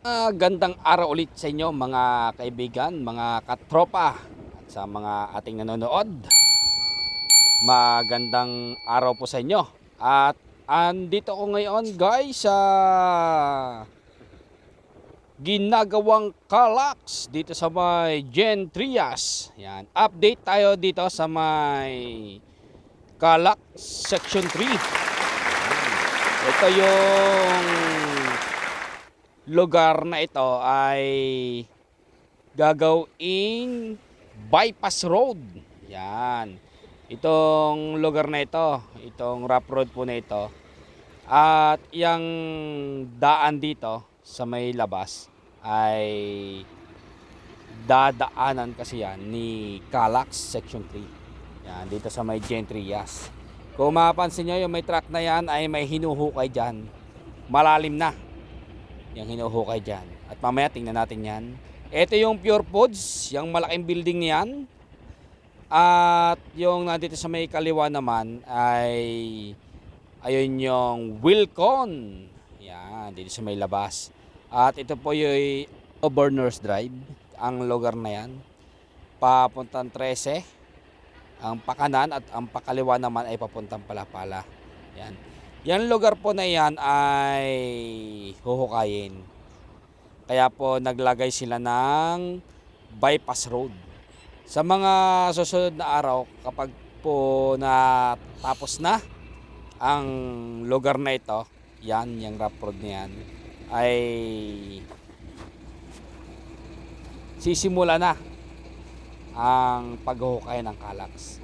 Ah, gandang araw ulit sa inyo mga kaibigan, mga katropa at sa mga ating nanonood. Magandang araw po sa inyo. At andito ko ngayon guys sa ginagawang Calax dito sa may Gen Trias. Yan. Update tayo dito sa may Calax Section 3. Ito yung lugar na ito ay gagawing bypass road. Yan. Itong lugar na ito, itong rough road po na ito. At yung daan dito sa may labas ay dadaanan kasi yan ni Calax Section 3. Yan, dito sa may Gentrias. Kung mapapansin nyo, yung may truck na yan ay may hinuhukay dyan. Malalim na yung hinuhukay dyan. At mamaya tingnan natin yan. Ito yung Pure Foods, yung malaking building niyan. At yung nandito sa may kaliwa naman ay ayun yung Wilcon. Yan, dito sa may labas. At ito po yung Burners Drive, ang lugar na yan. Papuntang 13. Ang pakanan at ang pakaliwa naman ay papuntang Palapala. Yan. Yan lugar po na yan ay huhukayin. Kaya po naglagay sila ng bypass road. Sa mga susunod na araw, kapag po natapos na ang lugar na ito, yan, yung rough road na yan, ay sisimula na ang paghuhukay ng kalax.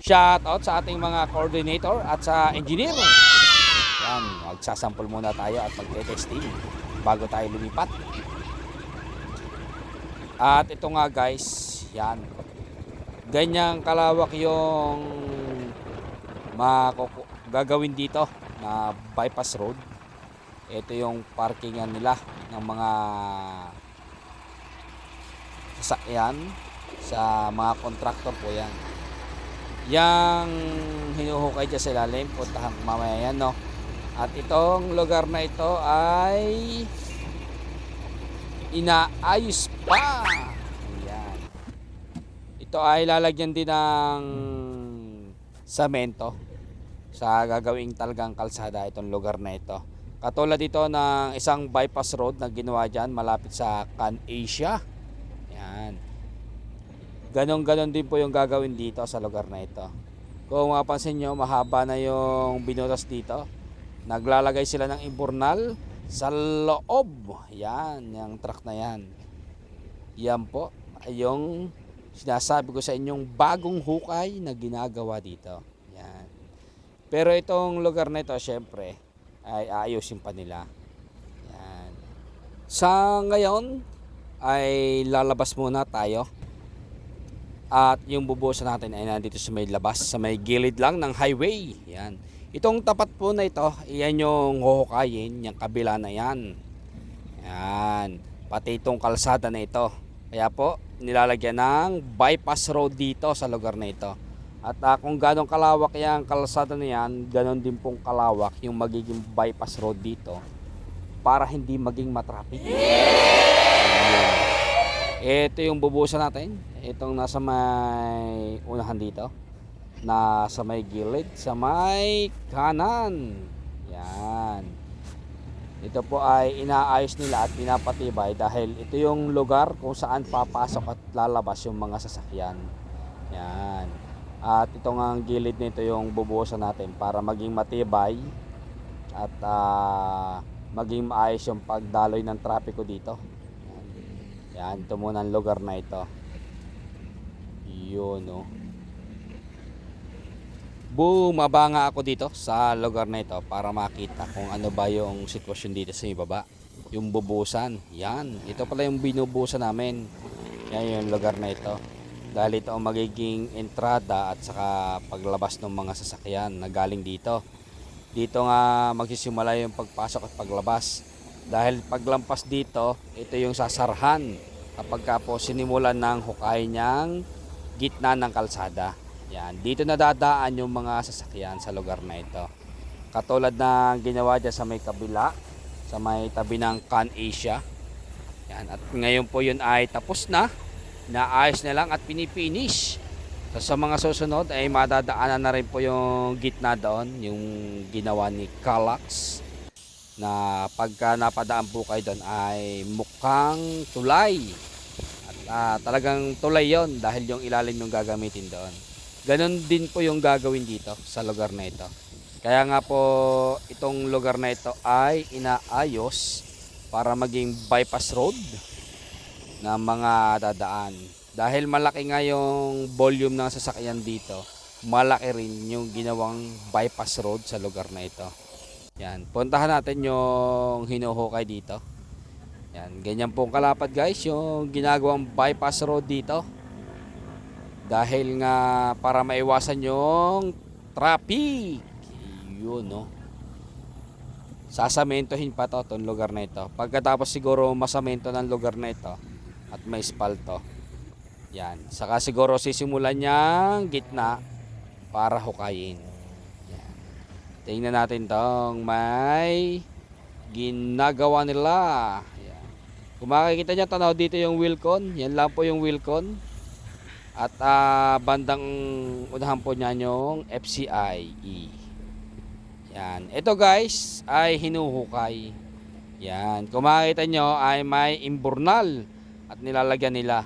Shout out sa ating mga coordinator at sa engineer. Yan, magsasample muna tayo at magte-testing bago tayo lumipat. At ito nga guys, yan. Ganyang kalawak yung gagawin dito na bypass road. Ito yung parkingan nila ng mga sasakyan sa mga contractor po yan. Yang hinuhukay dyan sa ilalim, puntahan mamaya yan, no? At itong lugar na ito ay inaayos pa. Ayan. Ito ay lalagyan din ng samento sa gagawing talagang kalsada itong lugar na ito. Katulad ito ng isang bypass road na ginawa dyan malapit sa Can Asia. Yan. Ganon-ganon din po yung gagawin dito sa lugar na ito. Kung mapansin nyo, mahaba na yung binutas dito. Naglalagay sila ng imburnal sa loob. Yan, yung truck na yan. Yan po, yung sinasabi ko sa inyong bagong hukay na ginagawa dito. Yan. Pero itong lugar na ito, syempre, ay aayusin pa nila. Yan. Sa ngayon, ay lalabas muna tayo. At yung bubusan natin ay nandito sa may labas, sa may gilid lang ng highway. Yan. Itong tapat po na ito, yan yung huhukayin, yung kabila na yan. Yan. Pati itong kalsada na ito. Kaya po, nilalagyan ng bypass road dito sa lugar na ito. At ah, kung ganong kalawak yung kalsada na yan, ganon din pong kalawak yung magiging bypass road dito para hindi maging matraffic. Ito yung bubusan natin. Itong nasa may unahan dito. Nasa may gilid, sa may kanan. Yan. Ito po ay inaayos nila at pinapatibay dahil ito yung lugar kung saan papasok at lalabas yung mga sasakyan. Yan. At ito nga ang gilid nito yung bubusan natin para maging matibay at ah, maging maayos yung pagdaloy ng trapiko dito. Yan, ito muna ang lugar na ito. Yun, no. Bumaba ako dito sa lugar na ito para makita kung ano ba yung sitwasyon dito sa ibaba. Yung bubusan. Yan. Ito pala yung binubusan namin. Yan yung lugar na ito. Dahil ito ang magiging entrada at saka paglabas ng mga sasakyan na galing dito. Dito nga magsisimula yung pagpasok at paglabas. Dahil paglampas dito, ito yung sasarhan kapag ka po sinimulan ng hukay niyang gitna ng kalsada. Yan, dito nadadaan yung mga sasakyan sa lugar na ito. Katulad na ginawa dyan sa may kabila, sa may tabi ng Can Asia. Yan. At ngayon po yun ay tapos na. Naayos na lang at pinipinish. So, sa mga susunod ay madadaanan na rin po yung gitna doon, yung ginawa ni Calax na pagka napadaan po kayo doon ay mukhang tulay. At ah, talagang tulay yon dahil yung ilalim yung gagamitin doon. Ganon din po yung gagawin dito sa lugar na ito. Kaya nga po itong lugar na ito ay inaayos para maging bypass road ng mga dadaan. Dahil malaki nga yung volume ng sasakyan dito, malaki rin yung ginawang bypass road sa lugar na ito. Yan, puntahan natin yung hinuhukay dito. Yan, ganyan pong kalapad guys, yung ginagawang bypass road dito. Dahil nga para maiwasan yung traffic. Yun, no. Sasamentohin pa to tong lugar na ito. Pagkatapos siguro masamento ng lugar na ito at may spalto. Yan. Saka siguro sisimulan niyang gitna para hukayin. Yan. Tingnan natin tong may ginagawa nila. Yan. Kung makikita niyo tanaw dito yung Wilcon. Yan lang po yung Wilcon. At ah, bandang unahan po niya yung FCIE. Yan. Ito guys ay hinuhukay. Yan. Kung makikita nyo ay may imburnal at nilalagyan nila.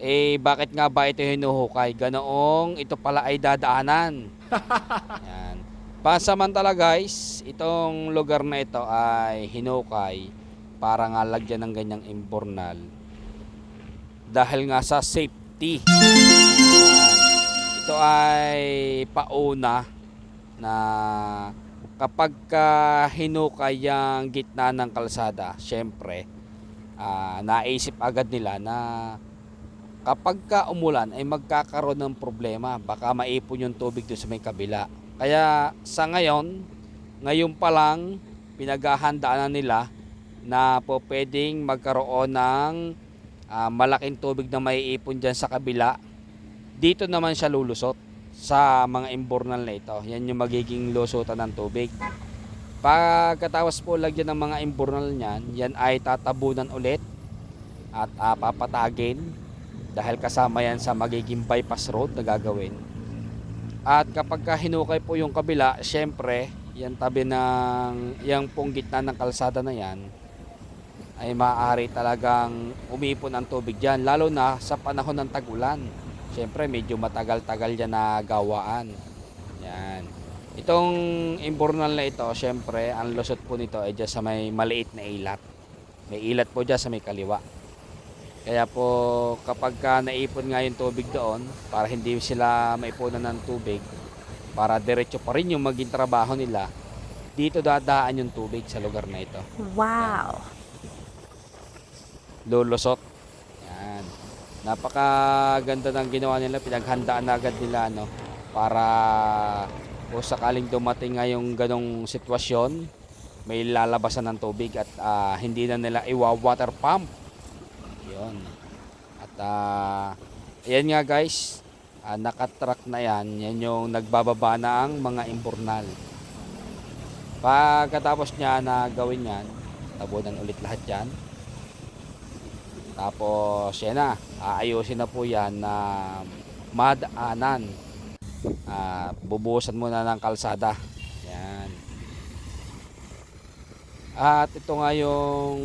Eh bakit nga ba ito hinuhukay? Ganoong ito pala ay dadaanan. Yan. Pansamantala guys, itong lugar na ito ay hinukay para nga lagyan ng ganyang imburnal. Dahil nga sa safety. Yan. Ito ay pauna na kapag ka hinukay ang gitna ng kalsada, syempre, ah, naisip agad nila na kapag ka umulan ay magkakaroon ng problema. Baka maipon yung tubig doon sa may kabila. Kaya sa ngayon, ngayon pa lang, pinaghahandaan na nila na po pwedeng magkaroon ng ah, malaking tubig na maiipon dyan sa kabila. Dito naman siya lulusot sa mga imburnal na ito. Yan yung magiging lusutan ng tubig. Pagkatapos po lagyan ng mga imburnal niyan, yan ay tatabunan ulit at ah, papatagin dahil kasama yan sa magiging bypass road na gagawin. At kapag ka hinukay po yung kabila, syempre, yan tabi ng, yung pong gitna ng kalsada na yan, ay maaari talagang umipon ang tubig dyan, lalo na sa panahon ng tag-ulan. Syempre, medyo matagal-tagal yan na gawaan. Yan. Itong imburnal na ito, syempre, ang lusot po nito ay dyan sa may maliit na ilat. May ilat po dyan sa may kaliwa. Kaya po kapag ka naipon nga yung tubig doon, para hindi sila maipunan ng tubig, para diretso pa rin yung maging trabaho nila, dito dadaan yung tubig sa lugar na ito. Wow. Lulusot. Yan. Napakaganda ng ginawa nila, pinaghandaan na agad nila no para kung sakaling dumating nga yung ganong sitwasyon, may lalabasan ng tubig at ah, hindi na nila iwa-water pump. Yun. At ah, ayan nga guys, ah, nakatrack na yan. Yan yung nagbababa na ang mga imburnal. Pagkatapos niya na gawin yan, tabunan ulit lahat yan. Tapos yan na, aayusin na po yan na madaanan. Ah, bubuhusan muna ng kalsada. Yan. At ito nga yung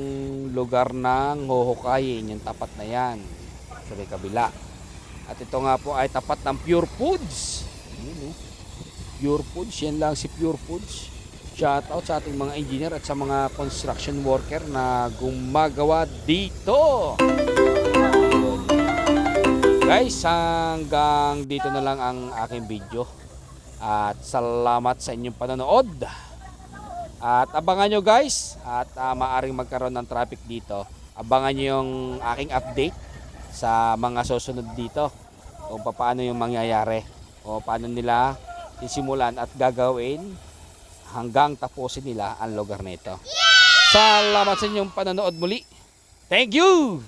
lugar ng huhukayin, yung tapat na yan. Sa may kabila. At ito nga po ay tapat ng Pure Foods. Yun, oh. Pure Foods, yan lang si Pure Foods. Shout out sa ating mga engineer at sa mga construction worker na gumagawa dito. Guys, hanggang dito na lang ang aking video. At salamat sa inyong panonood. At abangan nyo guys, at ah, maaring magkaroon ng traffic dito. Abangan nyo yung aking update sa mga susunod dito. Kung paano yung mangyayari. O paano nila sisimulan at gagawin hanggang tapusin nila ang lugar nito. Salamat sa inyong panonood muli. Thank you!